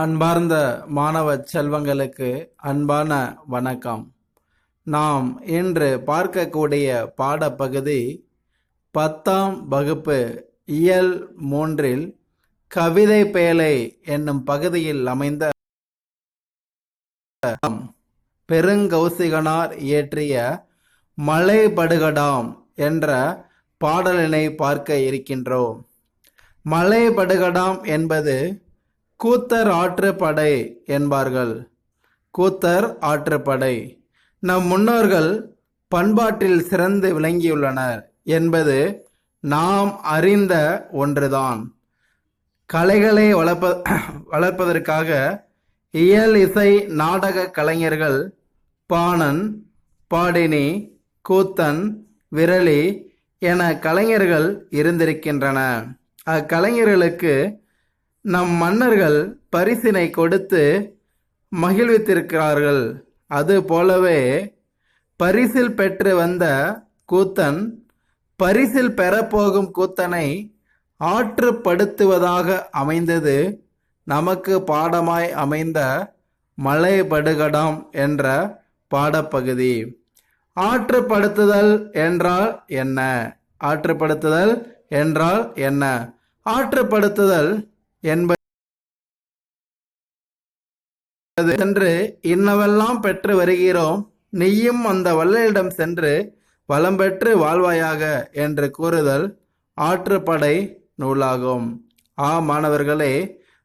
அன்பார்ந்த மாணவ செல்வங்களுக்கு அன்பான வணக்கம். நாம் இன்று பார்க்கக்கூடிய பாடப்பகுதி பத்தாம் வகுப்பு இயல் மூன்றில் கவிதை பேலை என்னும் பகுதியில் அமைந்த பெருங்கௌசிகனார் இயற்றிய மலைபடுகடாம் என்ற பாடலினை பார்க்க இருக்கின்றோம். மலைபடுகடாம் என்பது கூத்தர் ஆற்றுப்படை என்பார்கள். கூத்தர் ஆற்றுப்படை நம் முன்னோர்கள் பண்பாட்டில் சிறந்து விளங்கியுள்ளனர் என்பது நாம் அறிந்த ஒன்றுதான். கலைகளை வளர்ப்ப வளர்ப்பதற்காக இயல் இசை நாடக கலைஞர்கள் பாணன் பாடினி கூத்தன் விரலி என கலைஞர்கள் இருந்திருக்கின்றன அக்கலைஞர்களுக்கு நம் மன்னர்கள் பரிசினை கொடுத்து மகிழ்வித்திருக்கிறார்கள். அது போலவே பரிசில் பெற்று வந்த கூத்தன் பரிசில் பெறப்போகும் கூத்தனை ஆற்றுப்படுத்துவதாக அமைந்தது. நமக்கு பாடமாய் அமைந்த மலைபடுகடாம் என்ற பாடப்பகுதி. ஆற்றுப்படுத்துதல் என்றால் என்ன? ஆற்றுப்படுத்துதல் என்றால் என்ன? ஆற்றுப்படுத்துதல் என்பது சென்று இன்னவெல்லாம் பெற்று வருகிறோம். நீயும் அந்த வள்ளலிடம் சென்று வளம் பெற்று வாழ்வாயாக என்று கூறுதல் ஆற்றுப்படை நூலாகும். ஆ மாணவர்களே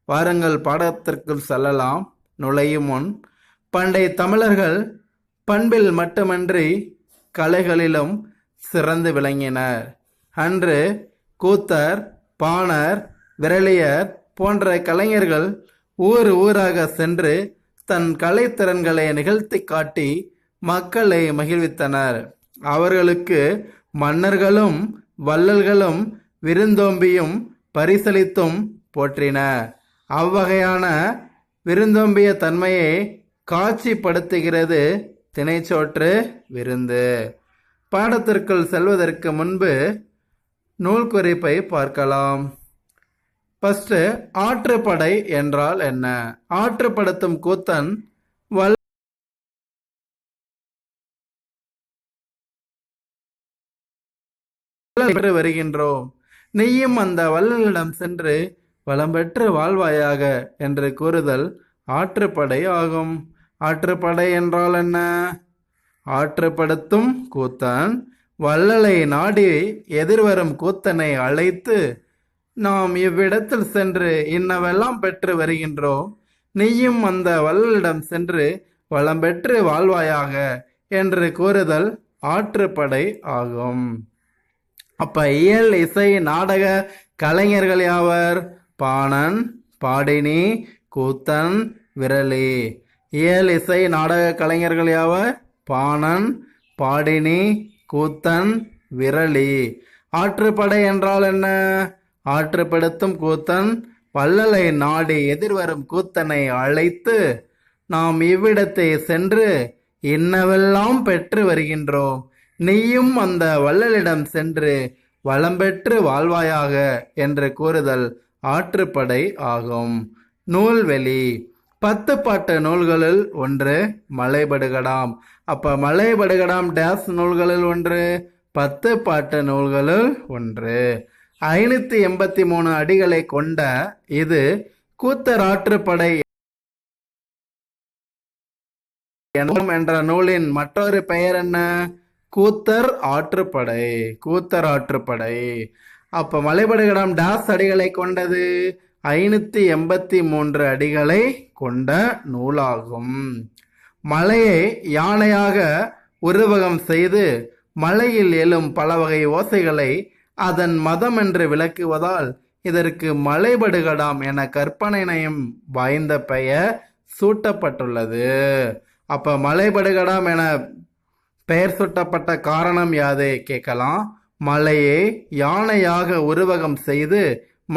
வாருங்கள் பாடத்திற்குள் செல்லலாம். நுழையும் முன் பண்டைய தமிழர்கள் பண்பில் மட்டுமன்றி கலைகளிலும் சிறந்து விளங்கினர். அன்று கூத்தர் பாணர் விரலியர் போன்ற கலைஞர்கள் ஊர் ஊராக சென்று தன் கலைத்திறன்களை நிகழ்த்தி காட்டி மக்களை மகிழ்வித்தனர். அவர்களுக்கு மன்னர்களும் வள்ளல்களும் விருந்தோம்பியும் பரிசளித்தும் போற்றின. அவ்வகையான விருந்தோம்பிய தன்மையை காட்சிப்படுத்துகிறது திணைச்சோற்று விருந்து. பாடத்திற்குள் செல்வதற்கு முன்பு நூல் குறிப்பை பார்க்கலாம். ஃபர்ஸ்ட் ஆற்றுப்படை என்றால் என்ன? ஆற்றுப்படுத்தும் கூத்தன் வல் பெற்று வருகின்றோம். நீயும் அந்த வள்ளலிடம் சென்று வளம் பெற்று வாழ்வாயாக என்று கூறுதல் ஆற்றுப்படை ஆகும். ஆற்றுப்படை என்றால் என்ன? ஆற்றுப்படுத்தும் கூத்தன் வள்ளலை நாடி எதிர்வரும் கூத்தனை அழைத்து நாம் இவ்விடத்தில் சென்று இன்னவெல்லாம் பெற்று வருகின்றோம் நீயும் அந்த வள்ளலிடம் சென்று வளம் பெற்று வாழ்வாயாக என்று கூறுதல் ஆற்றுப்படை ஆகும். அப்ப இயல் இசை நாடக கலைஞர்கள் யாவர்? பாணன் பாடினி கூத்தன் விரலி. இயல் இசை நாடக கலைஞர்கள் யாவர்? பாணன் பாடினி கூத்தன் விரலி. ஆற்றுப்படை என்றால் என்ன? ஆற்றுப்படுத்தும் கூத்தன் வள்ளலை நாடி எதிர்வரும் கூத்தனை அழைத்து நாம் இவ்விடத்தை சென்று என்னவெல்லாம் பெற்று வருகின்றோம். நீயும் அந்த வள்ளலிடம் சென்று வளம் பெற்று வாழ்வாயாக என்று கூறுதல் ஆற்றுப்படை ஆகும். நூல்வெளி. பத்து பாட்டு நூல்களில் ஒன்று மலைபடுகடாம் அப்ப மலைபடுகடாம் டேஸ் நூல்களில் ஒன்று பத்து பாட்டு நூல்களில் ஒன்று. ஐநூத்தி எண்பத்தி மூணு அடிகளை கொண்ட இது கூத்தராற்றுப்படை என்ற நூலின் மற்றொரு பெயர் என்ன? கூத்தர் ஆற்றுப்படை கூத்தர் ஆற்றுப்படை. அப்ப மலைபடுகிடம் டாஸ் அடிகளை கொண்டது ஐநூத்தி எண்பத்தி மூன்று அடிகளை கொண்ட நூலாகும். மலையை யானையாக உருவகம் செய்து மலையில் எழும் பல வகை ஓசைகளை அதன் மதம் என்று விளக்குவதால் இதற்கு மலைபடுகடாம் என கற்பனை நயம் வாய்ந்த பெயர் சூட்டப்பட்டுள்ளது. அப்ப மலைபடுகடாம் என பெயர் சூட்டப்பட்ட காரணம் யாது கேட்கலாம். மலையை யானையாக உருவகம் செய்து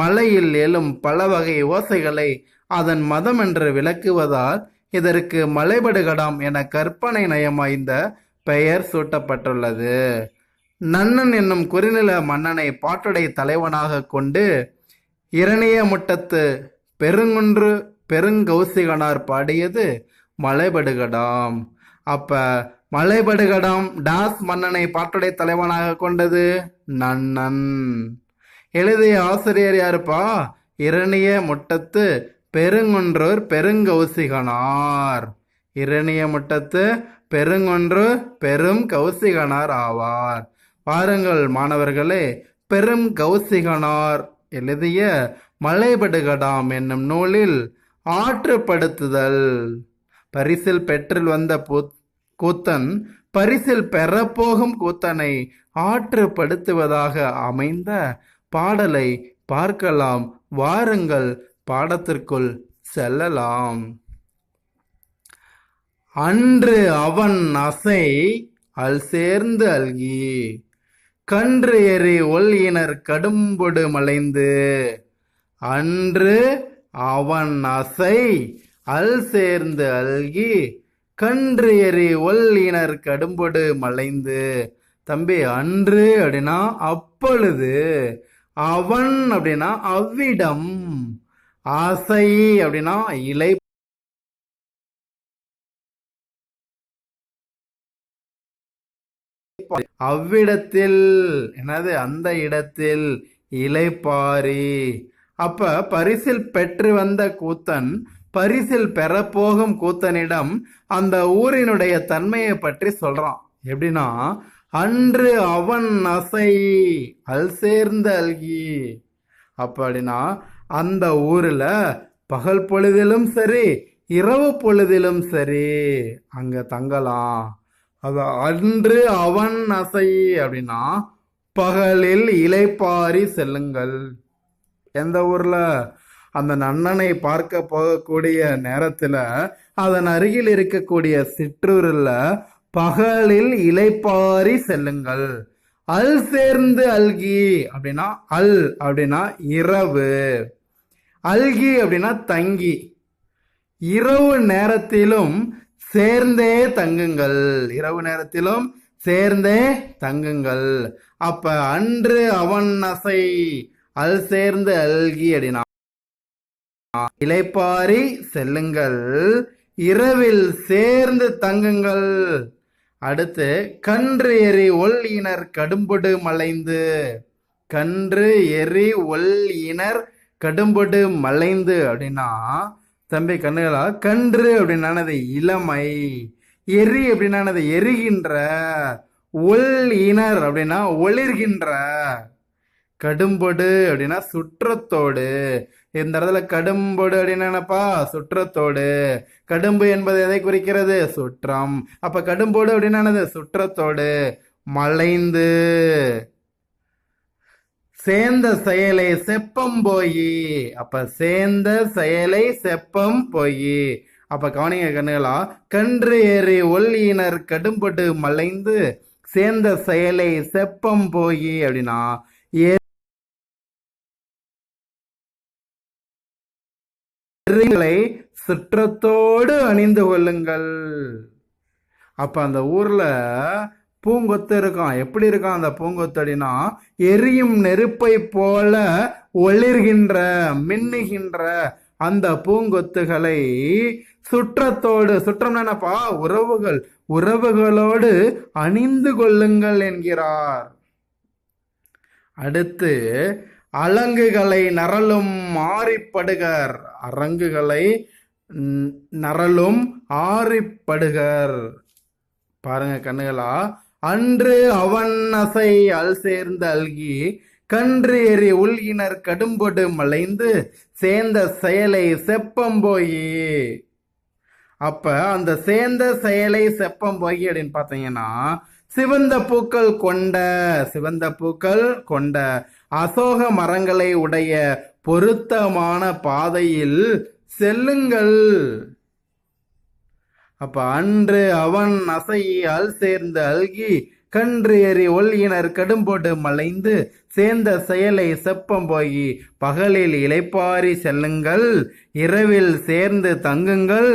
மலையில் எழும் பல வகை ஓசைகளை அதன் மதம் என்று விளக்குவதால் இதற்கு மலைபடுகடாம் என கற்பனை நயமாய்ந்த பெயர் சூட்டப்பட்டுள்ளது. நன்னன் என்னும் குறுநில மன்னனை பாட்டுடை தலைவனாக கொண்டு இரணிய முட்டத்து பெருங்குன்று பெருங்கௌசிகனார் பாடியது மலைபடுகடாம். அப்ப மலைபடுகடாம் டாஸ் மன்னனை பாட்டுடை தலைவனாக கொண்டது நன்னன். எழுதிய ஆசிரியர் யாருப்பா? இரணிய முட்டத்து பெருங்குன்றூர் பெருங்கௌசிகனார். இரணிய முட்டத்து பெருங்கொன்று பெரும் கௌசிகனார் ஆவார். பாருங்கள் மாணவர்களே பெரும் கௌசிகனார் எழுதிய மலைபடுகடாம் என்னும் நூலில் ஆற்றுப்படுத்துதல். பரிசில் பெற்றில் வந்த கூத்தன் பரிசில் பெறப்போகும் கூத்தனை ஆற்றுப்படுத்துவதாக அமைந்த பாடலை பார்க்கலாம். வாருங்கள் பாடத்திற்குள் செல்லலாம். அன்று அவன் அசை அல் சேர்ந்து அல்கி. கன்று எறி ஒல்யினர் கடும்பொடு மலைந்து. அன்று அவன் அசை அல் சேர்ந்து அல்கி கன்று எறி ஒல்லினர் கடும்பொடு மலைந்து. தம்பி அன்று அப்படின்னா அப்பொழுது அவன் அப்படின்னா அவ்விடம். ஆசை அப்படின்னா இலை அவ்விடத்தில் என்னது அந்த இடத்தில் இலைப்பாரி அப்ப பரிசில் பெற்று வந்த கூத்தன் பரிசில் பெறப்போகும் கூத்தனிடம் அந்த ஊரினுடைய தன்மையை பற்றி சொல்றான். எப்படின்னா அன்று அவன் அசை அல் சேர்ந்த அல்கி. அப்படின்னா அந்த ஊர்ல பகல் பொழுதிலும் சரி இரவு பொழுதிலும் சரி அங்க தங்கலாம். அது அன்று அவன் அசை அப்படின்னா பகலில் இலைப்பாரி செல்லுங்கள். எந்த ஊர்ல? அந்த நன்னனை பார்க்க போகக்கூடிய நேரத்துல அதன் அருகில் இருக்கக்கூடிய சிற்றூரில் பகலில் இலைப்பாரி செல்லுங்கள். அல் சேர்ந்து அல்கி அப்படின்னா அல் அப்படின்னா இரவு. அல்கி அப்படின்னா தங்கி. இரவு நேரத்திலும் சேர்ந்தே தங்குங்கள். இரவு நேரத்திலும் சேர்ந்தே தங்குங்கள். அப்ப அன்று அவன் அசை அல் சேர்ந்து அல்கி அப்படின்னா இலைப்பாரி செல்லுங்கள். இரவில் சேர்ந்து தங்குங்கள். அடுத்து கன்று எரி ஒல் இனர் கடும்படு மலைந்து. கன்று எரி ஒல் இனர் கடும்படு மலைந்து அப்படின்னா தம்பி கண்ணுகளா? கன்று அப்படின்னானது இளமை. எரி அப்படின்னானது எரிகின்ற. ஒல் இனர் அப்படின்னா ஒளிர்கின்ற. கடும்பொடு அப்படின்னா சுற்றத்தோடு. இந்த இடத்துல கடும்பொடு அப்படின்னாப்பா சுற்றத்தோடு. கடும்பு என்பது எதை குறிக்கிறது? சுற்றம். அப்ப கடும்போடு அப்படின்னானது சுற்றத்தோடு. மலைந்து. சேர்ந்த செயலை செப்பம் போயி. அப்ப சேர்ந்த செயலை செப்பம் போயி. அப்ப கவனிங்க கண்ணுகளா கன்று ஏறி ஒல்லியினர் கடும்பட்டு மலைந்து சேர்ந்த செயலை செப்பம் போயி அப்படின்னா எரிகளை சுற்றத்தோடு அணிந்து கொள்ளுங்கள். அப்ப அந்த ஊர்ல பூங்கொத்து இருக்கும் எப்படி இருக்கும் அந்த பூங்கொத்து எரியும் நெருப்பை போல ஒளிர்கின்ற மின்னுகின்ற அந்த பூங்கொத்துகளை சுற்றத்தோடு சுற்றம் என்னப்பா? உறவுகள். உறவுகளோடு அணிந்து கொள்ளுங்கள் என்கிறார். அடுத்து அலங்குகளை நரலும் ஆறிப்படுகர். அரங்குகளை நரலும் ஆறிப்படுகர். பாருங்க கண்ணுகளா. அன்று அவன் அசை அல் சேர்ந்து அல்கி கன்று எறி உள்கினர் கடும்பொடு மலைந்து சேர்ந்த செயலை செப்பம் போயி. அப்ப அந்த சேர்ந்த செயலை செப்பம் போய் அப்படின்னு பார்த்தீங்கன்னா சிவந்த பூக்கள் கொண்ட சிவந்த பூக்கள் கொண்ட அசோக மரங்களை உடைய பொருத்தமான பாதையில் செல்லுங்கள். அப்ப அன்று அவன் அசையால் சேர்ந்து அல்கி கன்று எறி ஒல்கினர் கடும்போடு மலைந்து சேர்ந்த செயலை செப்பம் போய் பகலில் இலைப்பாரி செல்லுங்கள் இரவில் சேர்ந்து தங்குங்கள்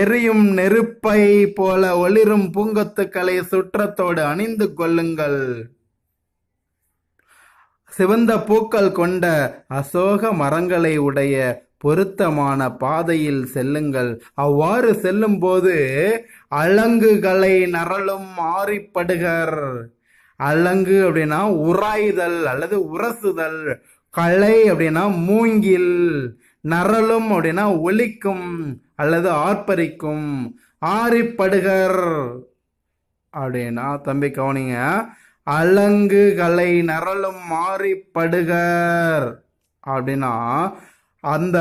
எரியும் நெருப்பை போல ஒளிரும் பூங்கொத்துக்களை சுற்றத்தோடு அணிந்து கொள்ளுங்கள். சிவந்த பூக்கள் கொண்ட அசோக மரங்களை உடைய பொருத்தமான பாதையில் செல்லுங்கள். அவ்வாறு செல்லும்போது அலங்குகளை நரளும் மாறிப்படுகர் அலங்கு அப்படின்னா உராய்தல் அல்லது உரசுதல். களை அப்படின்னா மூங்கில். நரலும் அப்படின்னா ஒலிக்கும் அல்லது ஆர்ப்பரிக்கும். ஆரிப்படுகர் அப்படின்னா தம்பி கவனிங்க. அலங்குகளை நரலும் மாறிப்படுகர் அப்படின்னா அந்த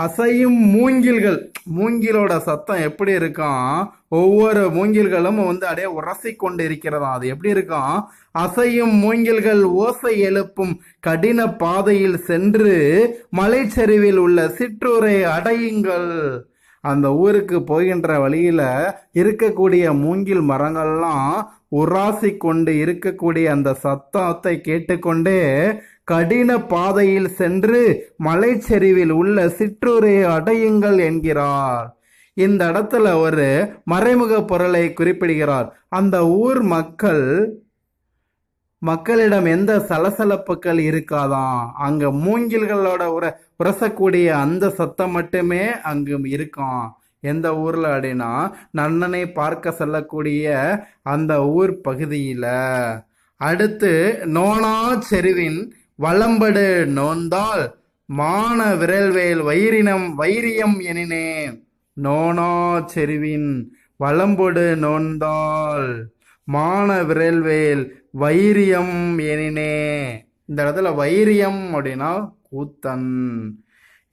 அசையும் மூங்கில்கள் மூங்கிலோட சத்தம் எப்படி இருக்கும் ஒவ்வொரு மூங்கில்களும் வந்து அப்படியே உரசி கொண்டு இருக்கிறதா அது எப்படி இருக்கும் அசையும் மூங்கில்கள் ஓசை எழுப்பும் கடின பாதையில் சென்று மலைச்சரிவில் உள்ள சிற்றூரை அடையுங்கள். அந்த ஊருக்கு போகின்ற வழியில இருக்கக்கூடிய மூங்கில் மரங்கள்லாம் உராசி கொண்டு இருக்கக்கூடிய அந்த சத்தத்தை கேட்டுக்கொண்டே கடின பாதையில் சென்று மலைச்சரிவில் உள்ள சிற்றூரை அடையுங்கள் என்கிறார். இந்த இடத்துல ஒரு மறைமுக பொருளை குறிப்பிடுகிறார். அந்த ஊர் மக்கள் மக்களிடம் எந்த சலசலப்புகள் இருக்காதாம் அங்க மூங்கில்களோட உர உரசக்கூடிய அந்த சத்தம் மட்டுமே அங்கு இருக்கும் எந்த ஊர்ல அப்படின்னா நன்னனை பார்க்க செல்லக்கூடிய அந்த ஊர் பகுதியில. அடுத்து நோனா செருவின் வளம்படு நோந்தால் மான விரல்வேல் வைரினம் வைரியம் எனினே. நோனா செருவின் வளம்பொடு நோந்தால் மான விரல்வேல் வைரியம் எனினே. இந்த இடத்துல வைரியம் அப்படின்னா கூத்தன்.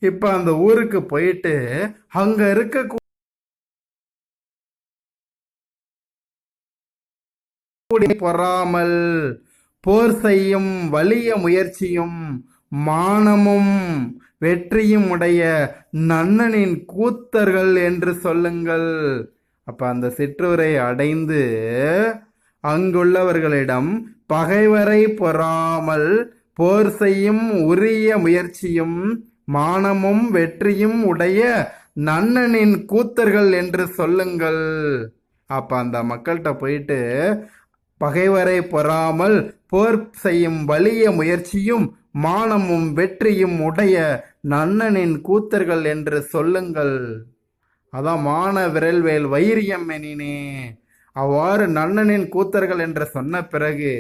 இப்ப அந்த ஊருக்கு போயிட்டு அங்க இருக்க பொறாமல் போர் செய்யும் வலிய முயற்சியும் மானமும் வெற்றியும் உடைய நன்னனின் கூத்தர்கள் என்று சொல்லுங்கள். அப்ப அந்த சிற்றூரை அடைந்து அங்குள்ளவர்களிடம் பகைவரை பொறாமல் போர் செய்யும் உரிய முயற்சியும் மானமும் வெற்றியும் உடைய நன்னனின் கூத்தர்கள் என்று சொல்லுங்கள். அப்ப அந்த மக்கள்கிட்ட போயிட்டு பகைவரை பொறாமல் போர் செய்யும் வலிய முயற்சியும் மானமும் வெற்றியும் உடைய நன்னனின் கூத்தர்கள் என்று சொல்லுங்கள். அதான் மான விரல்வேல் வைரியம் எனினே. அவ்வாறு நன்னனின் கூத்தர்கள் என்று சொன்ன பிறகு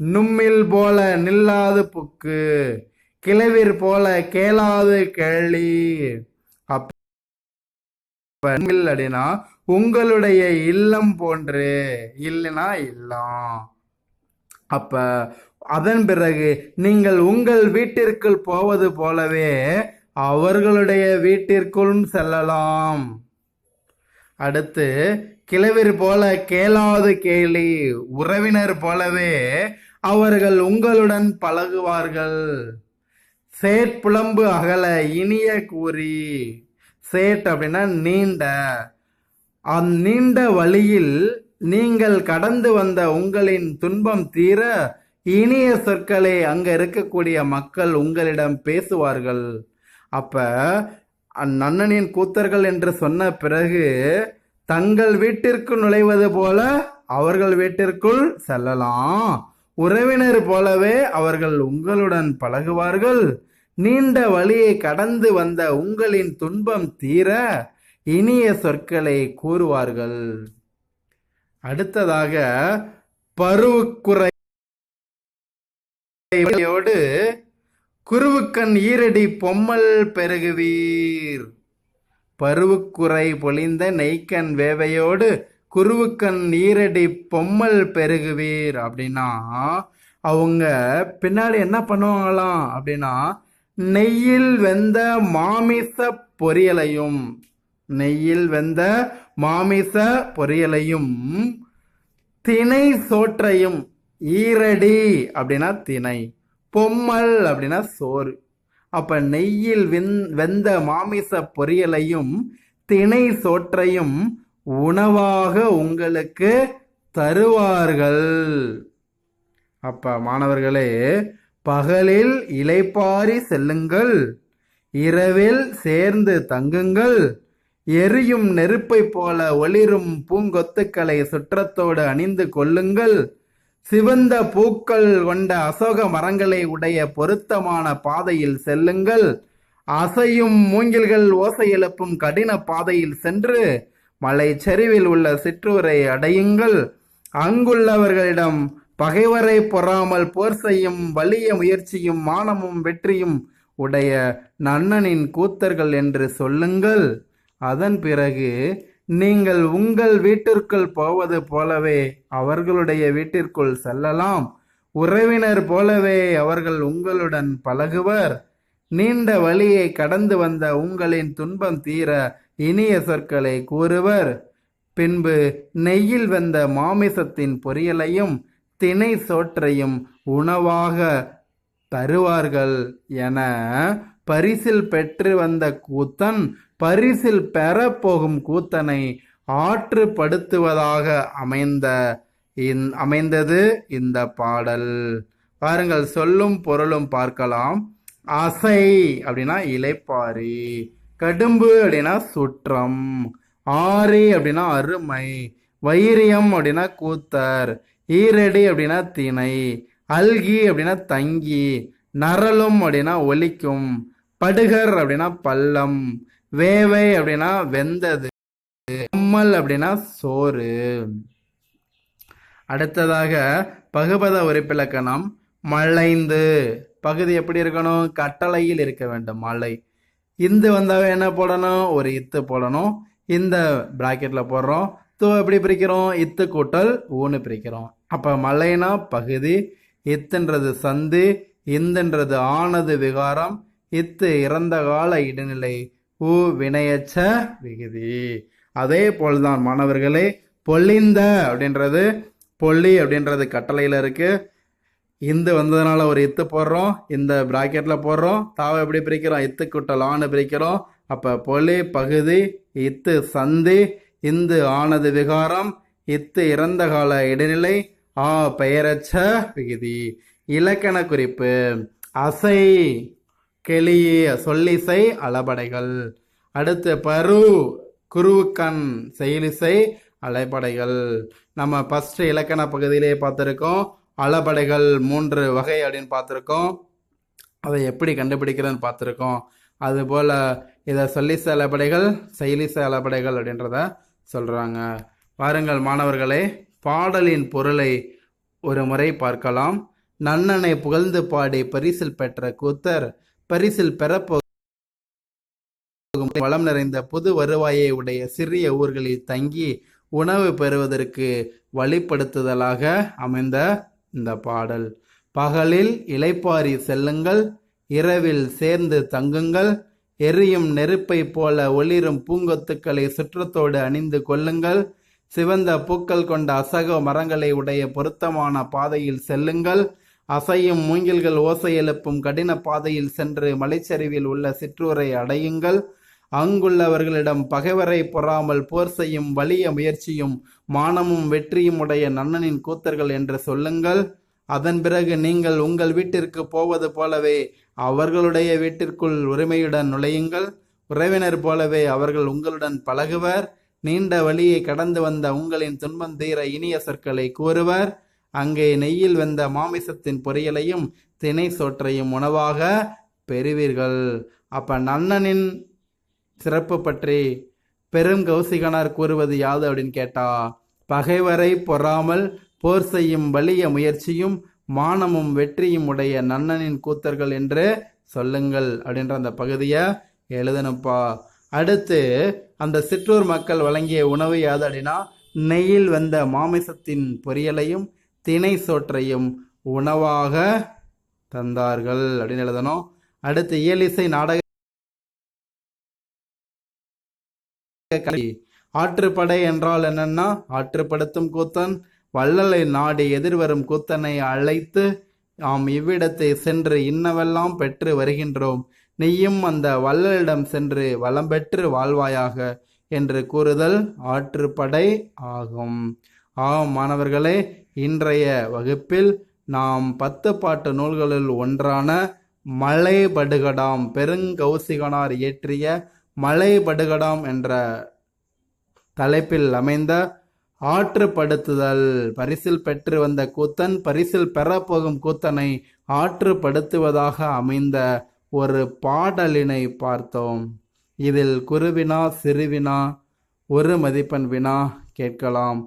நும்மில் போல நில்லாது புக்கு கிளவிர் போல கேளாது கேள்வி. அப்படின்னா உங்களுடைய இல்லம் போன்று இல்லைனா இல்லம். அப்ப அதன் பிறகு நீங்கள் உங்கள் வீட்டிற்குள் போவது போலவே அவர்களுடைய வீட்டிற்குள்ளும் செல்லலாம். அடுத்து கிழவர் போல கேளாது கேலி உறவினர் போலவே அவர்கள் உங்களுடன் பழகுவார்கள். சேட்புலம்பு அகல இனிய கூறி. சேட் அப்படின்னா நீண்ட. அந் நீண்ட வழியில் நீங்கள் கடந்து வந்த உங்களின் துன்பம் தீர இனிய சொற்களை அங்க இருக்கக்கூடிய மக்கள் உங்களிடம் பேசுவார்கள். அப்ப அந்நன்னனின் கூத்தர்கள் என்று சொன்ன பிறகு தங்கள் வீட்டிற்கு நுழைவது போல அவர்கள் வீட்டிற்குள் செல்லலாம். உறவினர் போலவே அவர்கள் உங்களுடன் பழகுவார்கள். நீண்ட வழியை கடந்து வந்த உங்களின் துன்பம் தீர இனிய சொற்களை கூறுவார்கள். அடுத்ததாக பருவுக்குறையோடு குருவுக்கண் ஈரடி பொம்மல் பெருகுவீர். பருவுக்குறை பொழிந்த நெய்க்கண் வேவையோடு குருவுக்கண் ஈரடி பொம்மல் பெருகுவீர். அப்படின்னா அவங்க பின்னாடி என்ன பண்ணுவாங்களாம்? அப்படின்னா நெய்யில் வெந்த மாமிச பொரியலையும் நெய்யில் வெந்த மாமிச பொரியலையும் திணை சோற்றையும் ஈரடி அப்படின்னா திணை பொம்மல் அப்படின்னா சோறு. அப்ப நெய்யில் வெந் வெந்த மாமிச பொரியலையும் திணை சோற்றையும் உணவாக உங்களுக்கு தருவார்கள். அப்ப மாணவர்களே பகலில் இலைப்பாரி செல்லுங்கள். இரவில் சேர்ந்து தங்குங்கள். எரியும் நெருப்பைப் போல ஒளிரும் பூங்கொத்துக்களை சுற்றத்தோடு அணிந்து கொள்ளுங்கள். சிவந்த பூக்கள் கொண்ட அசோக மரங்களை உடைய பொருத்தமான பாதையில் செல்லுங்கள். அசையும் மூங்கில்கள் ஓசை எழுப்பும் கடின பாதையில் சென்று மலை சரிவில் உள்ள சிற்றூரை அடையுங்கள். அங்குள்ளவர்களிடம் பகைவரை பொறாமல் போர் செய்யும் வலிய முயற்சியும் மானமும் வெற்றியும் உடைய நன்னனின் கூத்தர்கள் என்று சொல்லுங்கள். அதன் பிறகு நீங்கள் உங்கள் வீட்டிற்குள் போவது போலவே அவர்களுடைய வீட்டிற்குள் செல்லலாம். உறவினர் போலவே அவர்கள் உங்களுடன் பழகுவர். நீண்ட வழியை கடந்து வந்த உங்களின் துன்பம் தீர இனிய சொற்களை கூறுவர். பின்பு நெய்யில் வந்த மாமிசத்தின் பொரியலையும் தினை சோற்றையும் உணவாக தருவார்கள் என பரிசில் பெற்று வந்த கூத்தன் பரிசில் பெறப்போகும் கூத்தனை ஆற்றுப்படுத்துவதாக அமைந்த இந்- அமைந்தது இந்த பாடல். பாருங்கள் சொல்லும் பொருளும் பார்க்கலாம். அசை அப்படின்னா இலைப்பாரி கடும்பு அப்படின்னா சுற்றம் ஆரி அப்படின்னா அருமை வைரியம் அப்படின்னா கூத்தர் ஈரடி அப்படின்னா திணை அல்கி அப்படின்னா தங்கி நரலும் அப்படின்னா ஒலிக்கும் படுகர் அப்படின்னா பள்ளம் வேவை அப்படின்னா வெந்தது கம்மல் அப்படின்னா சோறு. அடுத்ததாக பகுபத உறுப்பிலக்கணம் மலைந்து பகுதி எப்படி இருக்கணும்? கட்டளையில் இருக்க வேண்டும். மலை இந்து வந்தாவே என்ன போடணும்? ஒரு இத்து போடணும். இந்த ப்ராக்கெட்டில் போடுறோம். தூ எப்படி பிரிக்கிறோம்? இத்து கூட்டல் ஊன்னு பிரிக்கிறோம். அப்போ மலைனா பகுதி இத்துன்றது சந்து இந்துன்றது ஆனது விகாரம் இத்து இறந்த கால இடைநிலை ஊ வினையச்ச விகுதி. அதே போல்தான் மாணவர்களே பொல்லிந்த அப்படின்றது பொல்லி அப்படின்றது கட்டளையில் இருக்குது இந்து வந்ததுனால ஒரு இத்து போடுறோம் இந்த ப்ராக்கெட்டில் போடுறோம் தாவை எப்படி பிரிக்கிறோம் இத்து குட்டல் ஆணு பிரிக்கிறோம். அப்போ பொலி பகுதி இத்து சந்தி இந்து ஆனது விகாரம் இத்து இறந்த கால இடைநிலை ஆ பெயரச்ச விகுதி. இலக்கண குறிப்பு. அசை கெளி சொல்லிசை அளபடைகள். அடுத்து பரு குருவுக்கண் செயலிசை அலைபடைகள். நம்ம ஃபஸ்ட்டு இலக்கண பகுதியிலே பார்த்துருக்கோம். அளபடைகள் மூன்று வகை அப்படின்னு பார்த்துருக்கோம். அதை எப்படி கண்டுபிடிக்கிறதுன்னு பார்த்துருக்கோம். அதுபோல் இதை சொல்லிச அளபடைகள் செயலிச அளபடைகள் அப்படின்றத சொல்கிறாங்க வாருங்கள் மாணவர்களே பாடலின் பொருளை ஒரு முறை பார்க்கலாம். நன்னனை புகழ்ந்து பாடி பரிசில் பெற்ற கூத்தர் பரிசில் பெறப்போ வளம் நிறைந்த புது வருவாயை உடைய சிறிய ஊர்களில் தங்கி உணவு பெறுவதற்கு வழிப்படுத்துதலாக அமைந்த இந்த பாடல். பகலில் இளைப்பாரி செல்லுங்கள் இரவில் சேர்ந்து தங்குங்கள் எரியும் நெருப்பைப் போல ஒளிரும் பூங்கொத்துக்களை சுற்றத்தோடு அணிந்து கொள்ளுங்கள் சிவந்த பூக்கள் கொண்ட அசக மரங்களை உடைய பொருத்தமான பாதையில் செல்லுங்கள். அசையும் மூங்கில்கள் ஓசை எழுப்பும் கடின பாதையில் சென்று மலைச்சரிவில் உள்ள சிற்றூரை அடையுங்கள். அங்குள்ளவர்களிடம் பகைவரை பொறாமல் போர் செய்யும் வலிய முயற்சியும் மானமும் வெற்றியும் உடைய நன்னனின் கூத்தர்கள் என்று சொல்லுங்கள். அதன் பிறகு நீங்கள் உங்கள் வீட்டிற்கு போவது போலவே அவர்களுடைய வீட்டிற்குள் உரிமையுடன் நுழையுங்கள். உறவினர் போலவே அவர்கள் உங்களுடன் பழகுவர். நீண்ட வழியை கடந்து வந்த உங்களின் துன்பம் தீர இனிய சொற்களை கூறுவர். அங்கே நெய்யில் வந்த மாமிசத்தின் பொரியலையும் தினை சோற்றையும் உணவாக பெறுவீர்கள். அப்ப நன்னனின் சிறப்பு பற்றி பெரும் கௌசிகனார் கூறுவது யாது அப்படின்னு கேட்டா பகைவரை பொறாமல் போர் செய்யும் வலிய முயற்சியும் மானமும் வெற்றியும் உடைய நன்னனின் கூத்தர்கள் என்று சொல்லுங்கள் அப்படின்ற அந்த பகுதியை எழுதணுப்பா அடுத்து அந்த சிற்றூர் மக்கள் வழங்கிய உணவு யாது அப்படின்னா நெய்யில் வந்த மாமிசத்தின் பொரியலையும் தினை சோற்றையும் உணவாக தந்தார்கள் அப்படின்னு எழுதணும். அடுத்து இயலிசை நாடக ஆற்றுப்படை என்றால் என்னன்னா ஆற்றுப்படுத்தும் கூத்தன் வள்ளலை நாடி எதிர்வரும் கூத்தனை அழைத்து நாம் இவ்விடத்தை சென்று இன்னவெல்லாம் பெற்று வருகின்றோம். நீயும் அந்த வள்ளலிடம் சென்று வளம் பெற்று வாழ்வாயாக என்று கூறுதல் ஆற்றுப்படை ஆகும். ஆம் மாணவர்களே இன்றைய வகுப்பில் நாம் பத்து பாட்டு நூல்களில் ஒன்றான மலை படுகடாம் பெருங்கௌசிகனார் இயற்றிய மலை படுகடாம் என்ற தலைப்பில் அமைந்த ஆற்றுப்படுத்துதல் பரிசில் பெற்று வந்த கூத்தன் பரிசில் பெறப்போகும் கூத்தனை ஆற்றுப்படுத்துவதாக அமைந்த ஒரு பாடலினை பார்த்தோம். இதில் குருவினா சிறுவினா ஒரு மதிப்பெண் வினா கேட்கலாம்.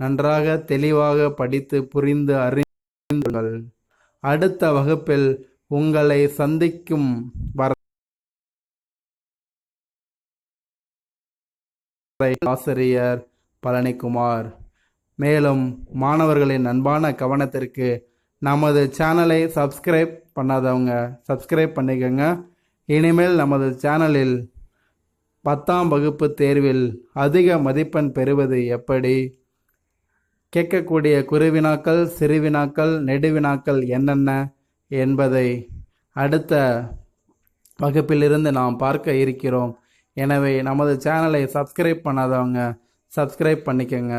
நன்றாக தெளிவாக படித்து புரிந்து அறிந்துங்கள் அடுத்த வகுப்பில் உங்களை சந்திக்கும் வர ஆசிரியர் பழனிக்குமார். மேலும் மாணவர்களின் அன்பான கவனத்திற்கு நமது சேனலை சப்ஸ்கிரைப் பண்ணாதவங்க சப்ஸ்கிரைப் பண்ணிக்கோங்க. இனிமேல் நமது சேனலில் பத்தாம் வகுப்பு தேர்வில் அதிக மதிப்பெண் பெறுவது எப்படி? கேட்கக்கூடிய குருவினாக்கள் சிறுவினாக்கள் நெடுவினாக்கள் என்னென்ன என்பதை அடுத்த வகுப்பிலிருந்து நாம் பார்க்க இருக்கிறோம். எனவே நமது சேனலை சப்ஸ்கிரைப் பண்ணாதவங்க சப்ஸ்கிரைப் பண்ணிக்கோங்க.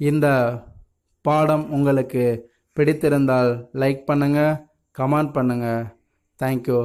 இந்த பாடம் உங்களுக்கு பிடித்திருந்தால் லைக் பண்ணுங்கள் கமெண்ட் பண்ணுங்கள் தேங்க்யூ